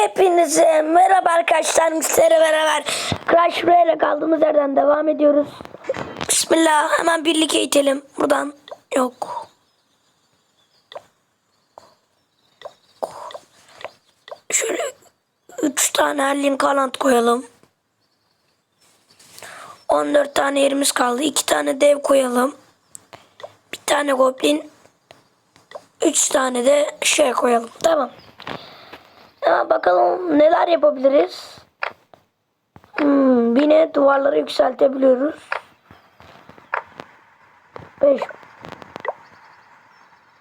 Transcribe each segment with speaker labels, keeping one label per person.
Speaker 1: Hepinize merhaba arkadaşlar. Sizlere beraber Crash Royale kaldığımız yerden devam ediyoruz. Bismillah. Hemen birlikte itelim. Buradan. Yok. Şöyle 3 tane Erling Haaland koyalım. 14 tane yerimiz kaldı. 2 tane dev koyalım. Bir tane goblin. 3 tane de şey koyalım. Tamam. Hemen bakalım neler yapabiliriz. Hmm, yine duvarları yükseltebiliyoruz. 5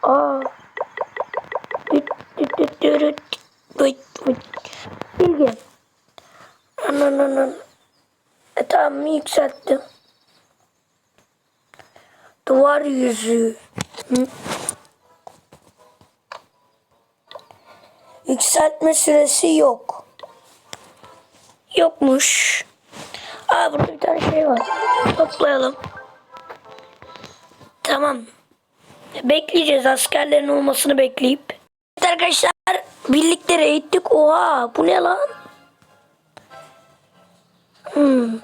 Speaker 1: Aa. Bilgi. Anan anan. E tamam yükselttim. Duvar yüzü. Hı. Yükseltme süresi yok. Yokmuş. Aa burada bir tane şey var. Toplayalım. Tamam. Bekleyeceğiz askerlerin olmasını bekleyip. Evet arkadaşlar birlikte raid'dik. Oha bu ne lan? Hmm.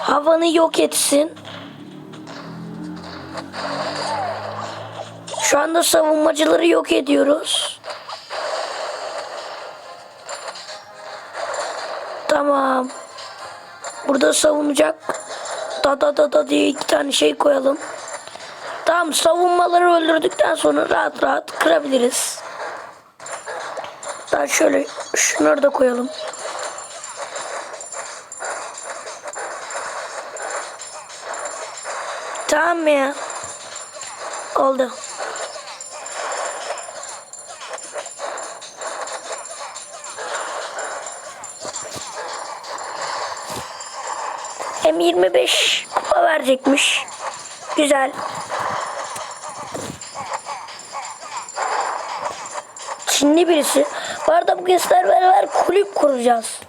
Speaker 1: Havanı yok etsin. Şu anda savunmacıları yok ediyoruz. Tamam. Burada savunacak. Da da da da diye iki tane şey koyalım. Tamam savunmaları öldürdükten sonra rahat rahat kırabiliriz. Daha şöyle şunları da koyalım. Tamam ya? Oldu. sanırım 25 kupa verecekmiş. Güzel. Çinli birisi. Bu arada bugün sizler beraber kulüp kuracağız.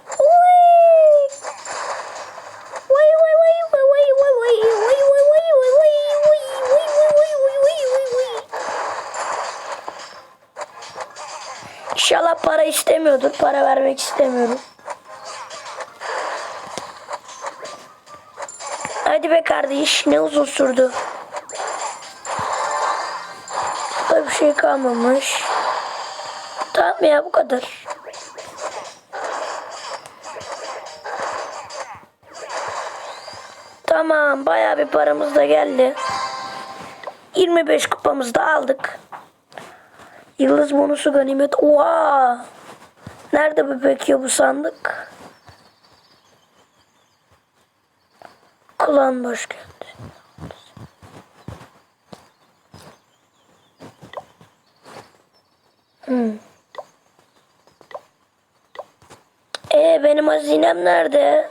Speaker 1: İnşallah para istemiyordur. Para vermek istemiyorum. Hadi be kardeş ne uzun sürdü. Böyle bir şey kalmamış. Tamam ya bu kadar. Tamam bayağı bir paramız da geldi. 25 kupamızı da aldık. Yıldız bonusu ganimet. Oha! Nerede bu peki bu sandık? Klan başkenti. Hmm. Ee benim hazinem nerede?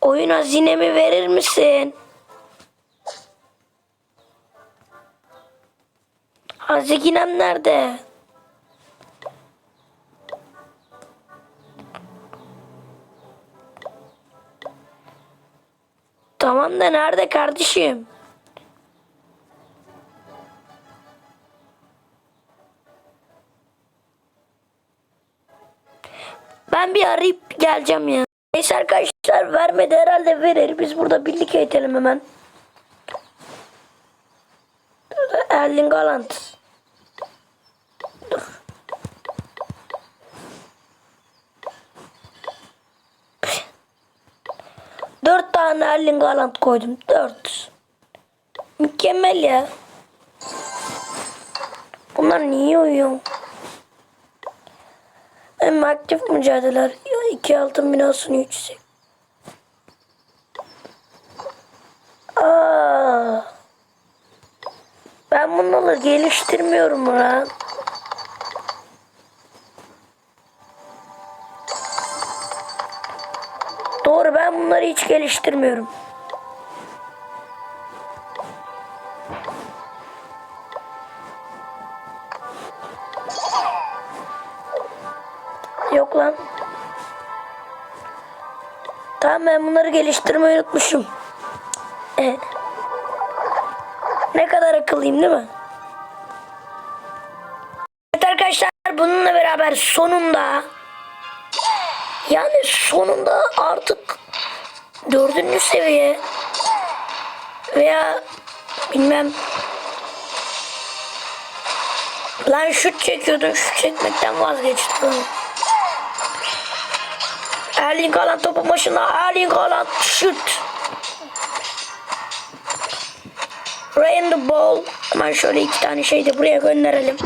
Speaker 1: Oyun hazinemi verir misin? Hazinem nerede? Tamam da nerede kardeşim? Ben bir arayıp geleceğim ya. Neyse arkadaşlar vermedi herhalde verir. Biz burada birlik eğitelim hemen. Erling Haaland. Dur. Dört tane Erling Haaland koydum. Dört. Mükemmel ya. Bunlar niye uyuyor? Hem aktif mücadeleler. Ya iki altın binasını yüksek. Aa. Ben bunları geliştirmiyorum lan. Bunları hiç geliştirmiyorum. Yok lan. Tamam ben bunları geliştirmeyi unutmuşum. Evet. Ne kadar akıllıyım değil mi? Arkadaşlar bununla beraber sonunda yani sonunda artık dördüncü seviye veya bilmem lan şut çekiyordum şut çekmekten vazgeçtim. Erling Haaland topu başına Erling Haaland şut. Rain the ball. Hemen şöyle iki tane şey de buraya gönderelim.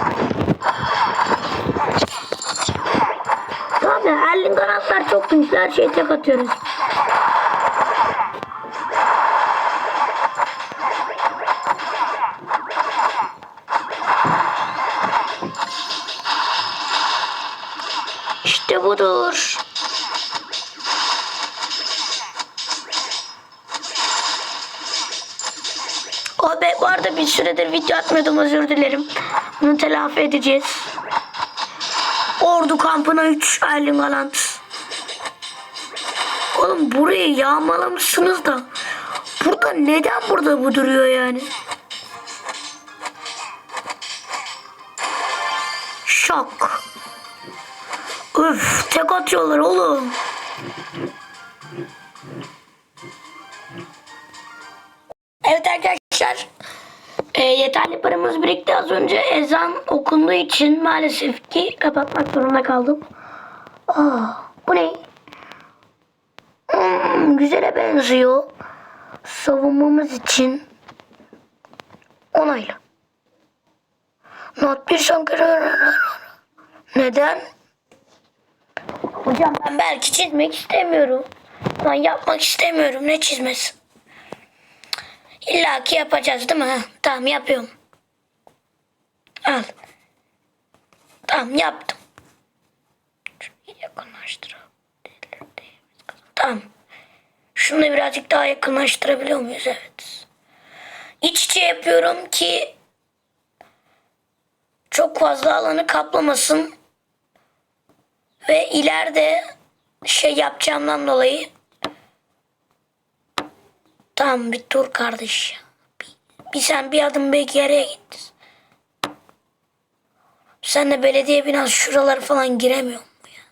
Speaker 1: Ya Erling Haaland'lar çok güçlü her şeye tek atıyoruz. İşte budur. O be bu arada bir süredir video atmıyordum özür dilerim. Bunu telafi edeceğiz. Ordu kampına 3 Erling Haaland. Oğlum burayı yağmalamışsınız da burada neden burada bu duruyor yani? Şok. Üf tek atıyorlar oğlum. Evet arkadaşlar. E, yeterli paramız birikti. Az önce ezan okunduğu için maalesef ki kapatmak zorunda kaldım. Aa, bu ne? Hmm, güzele benziyor. Savunmamız için onayla. Not bir son Neden? Hocam ben belki çizmek istemiyorum. Lan yapmak istemiyorum. Ne çizmesi? İlla ki yapacağız değil mi? Ha, tamam yapıyorum. Al. Tamam yaptım. Şunu yakınlaştıralım. Tamam. Şunu da birazcık daha yakınlaştırabiliyor muyuz? Evet. İç içe yapıyorum ki çok fazla alanı kaplamasın. Ve ileride şey yapacağımdan dolayı Tamam bir dur kardeş. Bir, bir sen bir adım bir geriye git. Sen de belediye binası şuraları falan giremiyor mu ya?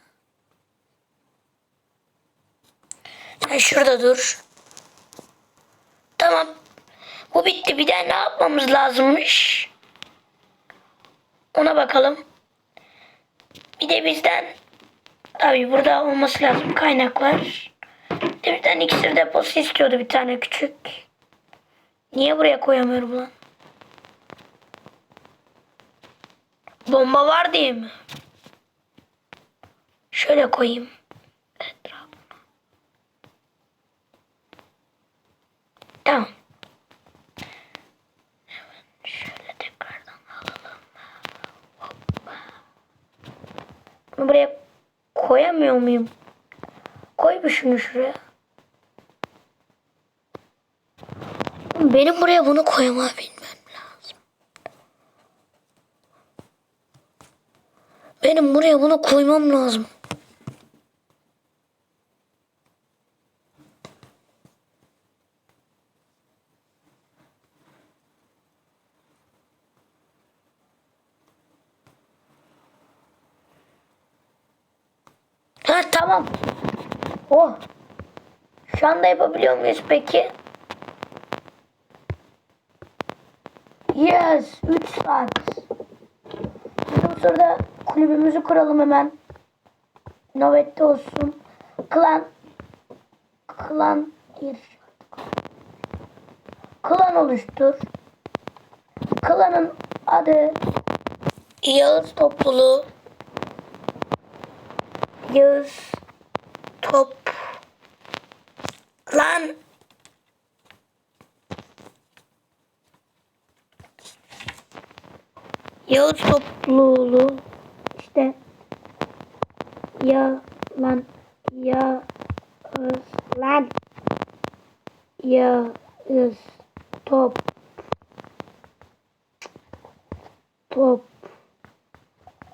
Speaker 1: Sen şurada dur. Tamam. Bu bitti. Bir daha ne yapmamız lazımmış? Ona bakalım. Bir de bizden tabii burada olması lazım kaynaklar. Demirden iksir deposu istiyordu bir tane küçük. Niye buraya koyamıyorum lan? Bomba var diye mi? Şöyle koyayım. Etrafına. Tamam. Buraya koyamıyor muyum? Koy bir şunu şuraya. Benim buraya bunu koyama bilmem lazım. Benim buraya bunu koymam lazım. Ha tamam. Oh. Şu anda yapabiliyor muyuz peki? Yes. 3 saat. Biz o sırada kulübümüzü kuralım hemen. Nöbette olsun. Klan. Klan. Klan oluştur. Klanın adı Yağız Topluluğu. Yağız Top. Lan. Yağız topluluğu işte ya lan ya lan. Yağız top. Top.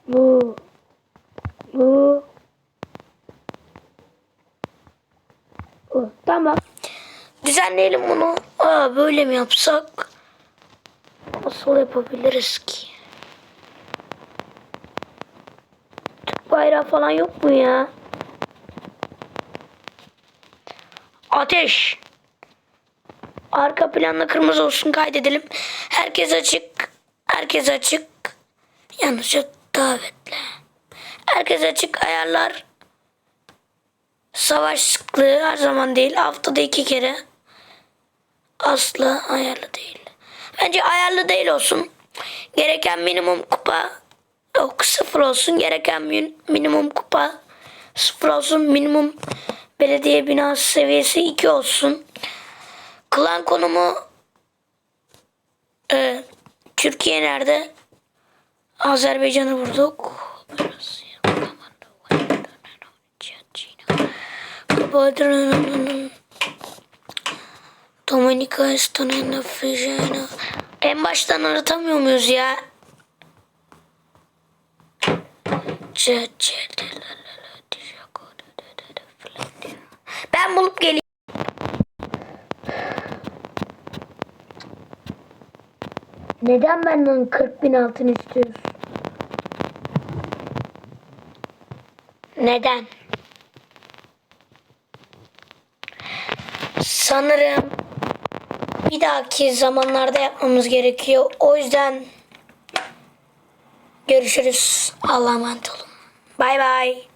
Speaker 1: Lu lu Oh, tamam. Düzenleyelim bunu. Aa böyle mi yapsak? Nasıl yapabiliriz ki? Türk bayrağı falan yok mu ya? Ateş. Arka planda kırmızı olsun kaydedelim. Herkes açık. Herkes açık. Yalnızca davetle. Herkes açık ayarlar. Savaş sıklığı her zaman değil. Haftada iki kere. Asla ayarlı değil. Bence ayarlı değil olsun. Gereken minimum kupa yok sıfır olsun. Gereken min- minimum kupa sıfır olsun. Minimum belediye binası seviyesi 2 olsun. Klan konumu e, Türkiye nerede? Azerbaycan'ı vurduk. Dominika Estonia Fijena. En baştan aratamıyor muyuz ya? Ben bulup geleyim. Neden benden 40 bin altın istiyorsun? Neden? Sanırım bir dahaki zamanlarda yapmamız gerekiyor. O yüzden görüşürüz. Allah'a emanet olun. Bay bay.